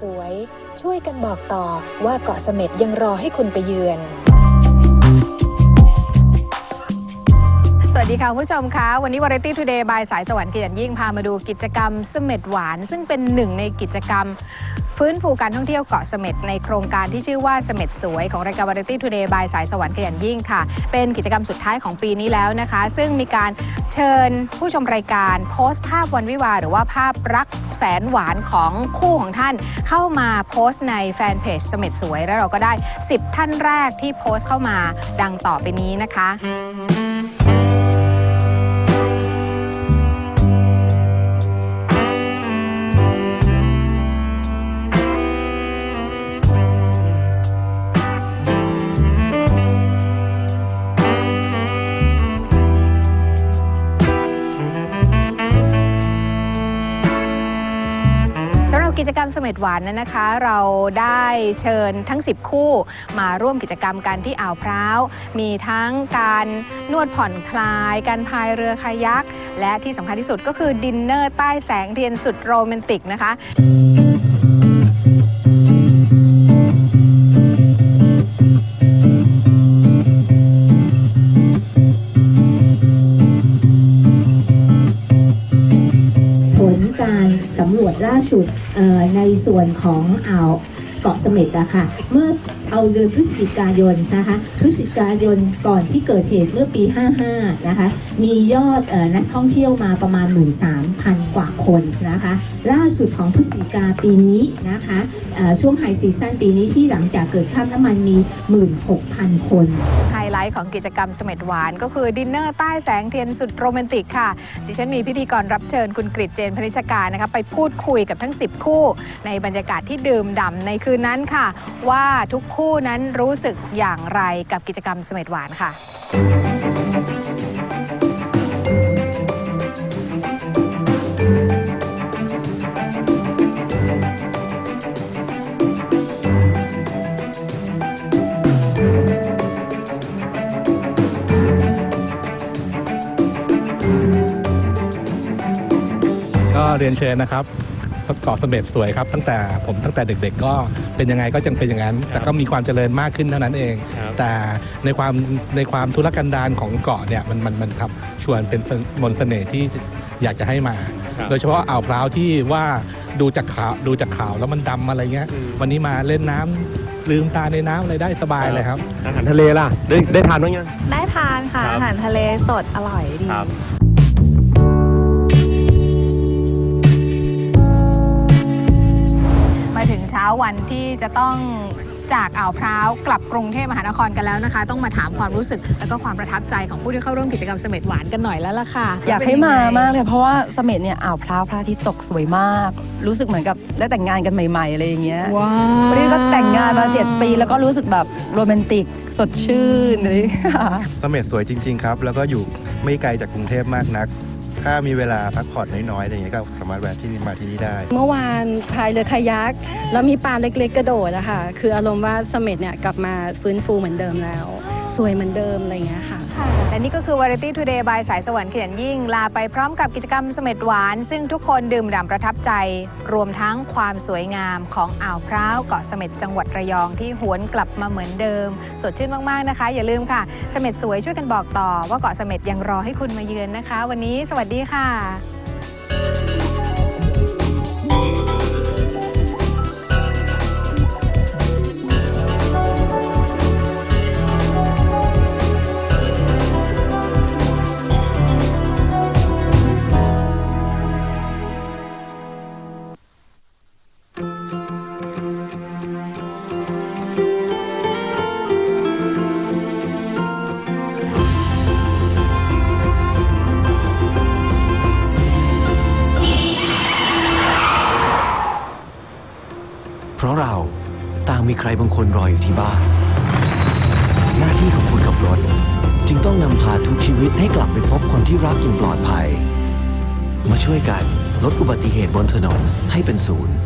สวย ช่วยกันบอกต่อว่าเกาะเสม็ดยังรอให้คุณไปเยือน สวัสดีค่ะคุณผู้ชมคะวันนี้ Variety Today บายสายสวรรค์เกียรติยิ่งพามาดูกิจกรรมเสม็ดหวาน ซึ่งเป็นหนึ่งในกิจกรรม ฟื้นฟูการท่องเที่ยวเกาะเสม็ดในโครงการที่ชื่อว่าเสม็ดสวยของรายการ Variety Today บายสายสวรรค์เกียรติยิ่งค่ะ เป็นกิจกรรมสุดท้ายของปีนี้แล้วนะคะ ซึ่งมีการเชิญผู้ชมรายการโพสต์ภาพวันวิวาห์หรือว่าภาพรักแสนหวานของคู่ของท่าน เข้ามาโพสต์ในแฟนเพจเสม็ดสวย แล้วเราก็ได้ 10 ท่านแรกที่โพสต์เข้ามาดังต่อไปนี้นะคะ กิจกรรมเสม็ดหวานนั้นนะคะ เราได้เชิญทั้ง 10 คู่มาร่วมกิจกรรมกันที่อ่าวพร้าว มีทั้งการนวดผ่อนคลาย การพายเรือคายัก และที่สำคัญที่สุดก็คือดินเนอร์ใต้แสงเทียนสุดโรแมนติกนะคะ ล่าสุดในส่วนของอ่าวเกาะเสม็ดอะค่ะเมื่อ เอาเดือนพฤศจิกายนนะคะพฤศจิกายนก่อนที่เกิดเหตุเมื่อปี 55 นะคะ มียอดออนักท่องเที่ยวมาประมาณ 13,000 กว่าคนนะคะ ล่าสุดของพฤศจิกาปีนี้นะคะช่วงไฮซีซั่นปีนี้ที่หลังจากเกิดข้ามน้ำมันมี 16,000 คนไฮไลท์ของกิจกรรมเสม็ดหวาน ก็คือดินเนอร์ใต้แสงเทียนสุดโรแมนติกค่ะ ดิฉันมีพิธีกรรับเชิญคุณกริตเจนพนิชการนะคะไปพูดคุยกับทั้ง 10 คู่ ในบรรยากาศที่ดื่มด่ำในคืนนั้นค่ะ ว่าทุกคนนรู้สึกอย่างไรกับกิจกรรมเสม็ดหวานค่ะก็เรียนเชิญนะครับ เกาะเสม็ดสวยครับตั้งแต่ผมตั้งแต่เด็ก ๆ ก็เป็นยังไงก็ยังเป็นอย่างนั้น แต่ก็มีความเจริญมากขึ้นเท่านั้นเอง ครับแต่ในความในความทุรกันดารของเกาะเนี่ยมันมันมันครับชวนเป็นมนต์เสน่ห์ที่อยากจะให้มา ครับโดยเฉพาะอ่าวพร้าวที่ว่าดูจากข่าวดูจากข่าวแล้วมันดำอะไรเงี้ย อืม วันนี้มาเล่นน้ำลืมตาในน้ำอะไรได้สบายเลยครับ อาหารทะเลล่ะ ได้ได้ทานบ้างยัง ได้ทานค่ะ ครับอาหารทะเลสดอร่อยดีมาถึ ช้าวันที่จะต้องจากอ่าวพร้าวกลับกรุงเทพมหานครกันแล้วนะคะ ต้องมาถามความรู้สึกและก็ความประทับใจของผู้ที่เข้าร่วมกิจกรรมเสม็ดหวานกันหน่อยแล้วล่ะค่ะอยากให้มามากเลยเพราะว่าเสม็ดเนี่ยอ่าวพร้าวพระอาทิตย์ตกสวยมาก รู้สึกเหมือนกับได้แต่งงานกันใหม่ๆอะไรอย่างเงี้ยว้าวันนี้ก็แต่งงานมาเจ็ดปี แล้วก็รู้สึกแบบโรแมนติกสดชื่นเลยค่ะเสม็ดสวยจริง ๆ ครับ แล้วก็อยู่ไม่ไกลจากกรุงเทพมากนัก ถ้ามีเวลาพักผ่อนน้อยๆอะไรอย่างเงี้ยก็สามารถแวะที่นี่มาที่นี่ได้ เมื่อวานพายเรือคายักแล้วมีปลาเล็กๆกระโดดอะค่ะ คืออารมณ์ว่าเสม็ดเนี่ยกลับมาฟื้นฟูเหมือนเดิมแล้ว สวยเหมือนเดิมอะไรอย่างเงี้ยค่ะ และนี่ก็คือ Variety Today บายสายสวรรค์เขียนยิ่ง ลาไปพร้อมกับกิจกรรมเสม็ดหวาน ซึ่งทุกคนดื่มด่ำประทับใจ รวมทั้งความสวยงามของอ่าวพร้าวเกาะเสม็ดจังหวัดระยองที่หวนกลับมาเหมือนเดิม สดชื่นมาก ๆ นะคะ อย่าลืมค่ะ เสม็ดสวยช่วยกันบอกต่อ ว่าเกาะเสม็ดยังรอให้คุณมาเยือนนะคะ วันนี้สวัสดีค่ะ เพราะเราต่างมีใครบางคนรออยู่ที่บ้าน หน้าที่ของคนขับรถ จึงต้องนำพาทุกชีวิตให้กลับไปพบคนที่รักอย่างปลอดภัย มาช่วยกันลดอุบัติเหตุบนถนนให้เป็นศูนย์